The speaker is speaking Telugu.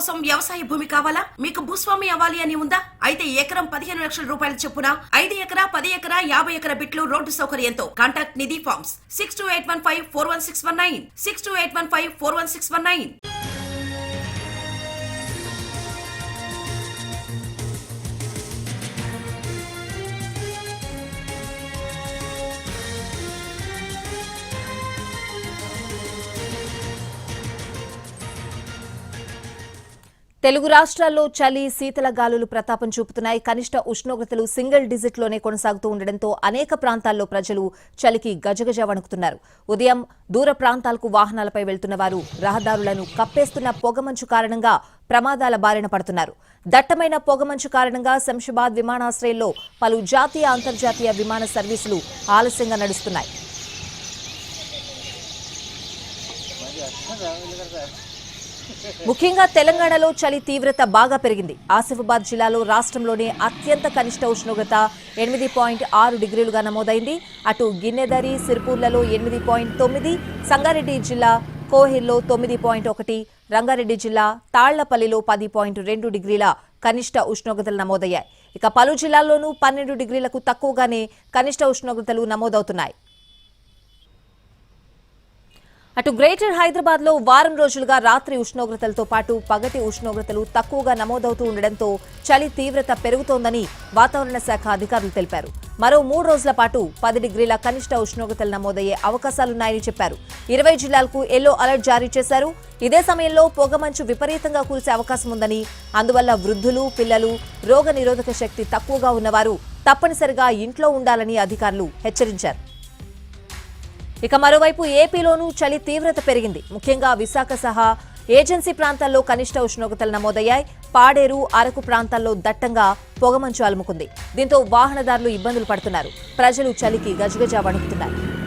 కోసం వ్యవసాయ భూమి కావాలా? మీకు భూస్వామి అవ్వాలి అని ఉందా? అయితే ఎకరం పదిహేను లక్షల రూపాయల చొప్పున ఐదు ఎకరా పది ఎకరా యాభై ఎకర బిట్లు road సౌకర్యంతో contact Nidhi farms. Six two eight one five four one six one nine six two eight one five four one six one nine Telugu రాష్ట్రాల్లో చలి శీతల గాలులు ప్రతాపం చూపుతున్నాయి. కనిష్ట ఉష్ణోగ్రతలు సింగిల్ డిజిట్లోనే కొనసాగుతూ ఉండడంతో అనేక ప్రాంతాల్లో ప్రజలు చలికి గజగజ వణుకుతున్నారు. ఉదయం దూర ప్రాంతాలకు వాహనాలపై వెళ్తున్న వారు రహదారులను కప్పేస్తున్న పొగమంచు కారణంగా ప్రమాదాల బారిన పడుతున్నారు. దట్టమైన పొగమంచు కారణంగా శంషాబాద్ విమానాశ్రయంలో పలు జాతీయ అంతర్జాతీయ విమాన సర్వీసులు ఆలస్యంగా నడుస్తున్నాయి. ముఖ్యంగా తెలంగాణలో చలి తీవ్రత బాగా పెరిగింది. ఆసిఫాబాద్ జిల్లాలో రాష్ట్రంలోనే అత్యంత కనిష్ట ఉష్ణోగ్రత ఎనిమిది పాయింట్ ఆరు డిగ్రీలుగా నమోదైంది. అటు గిన్నెదరి సిరుపూర్లలో ఎనిమిది పాయింట్ తొమ్మిది సంగారెడ్డి జిల్లా కోహిల్లో తొమ్మిది పాయింట్ ఒకటి రంగారెడ్డి జిల్లా తాళ్ళపల్లిలో పది పాయింట్ రెండు డిగ్రీల కనిష్ట ఉష్ణోగ్రతలు నమోదయ్యాయి. ఇక పలు జిల్లాల్లోనూ పన్నెండు డిగ్రీలకు తక్కువగానే కనిష్ట ఉష్ణోగ్రతలు నమోదవుతున్నాయి. అటు గ్రేటర్ హైదరాబాద్లో వారం రోజులుగా రాత్రి ఉష్ణోగ్రతలతో పాటు పగటి ఉష్ణోగ్రతలు తక్కువగా నమోదవుతూ ఉండడంతో చలి తీవ్రత పెరుగుతోందని వాతావరణ శాఖ అధికారులు తెలిపారు. మరో మూడు రోజుల పాటు పది డిగ్రీల కనిష్ట ఉష్ణోగ్రతలు నమోదయ్యే అవకాశాలున్నాయని చెప్పారు. ఇరవై జిల్లాలకు ఎల్లో అలర్ట్ జారీ చేశారు. ఇదే సమయంలో పొగమంచు విపరీతంగా కురిసే అవకాశం ఉందని అందువల్ల వృద్ధులు పిల్లలు రోగ శక్తి తక్కువగా ఉన్నవారు తప్పనిసరిగా ఇంట్లో ఉండాలని అధికారులు హెచ్చరించారు. ఇక మరోవైపు ఏపీలోనూ చలి తీవ్రత పెరిగింది. ముఖ్యంగా విశాఖ సహా ఏజెన్సీ ప్రాంతాల్లో కనిష్ట ఉష్ణోగ్రతలు నమోదయ్యాయి. పాడేరు అరకు ప్రాంతాల్లో దట్టంగా పొగమంచు అలుముకుంది. దీంతో వాహనదారులు ఇబ్బందులు పడుతున్నారు. ప్రజలు చలికి గజగజ వణుకుతున్నారు.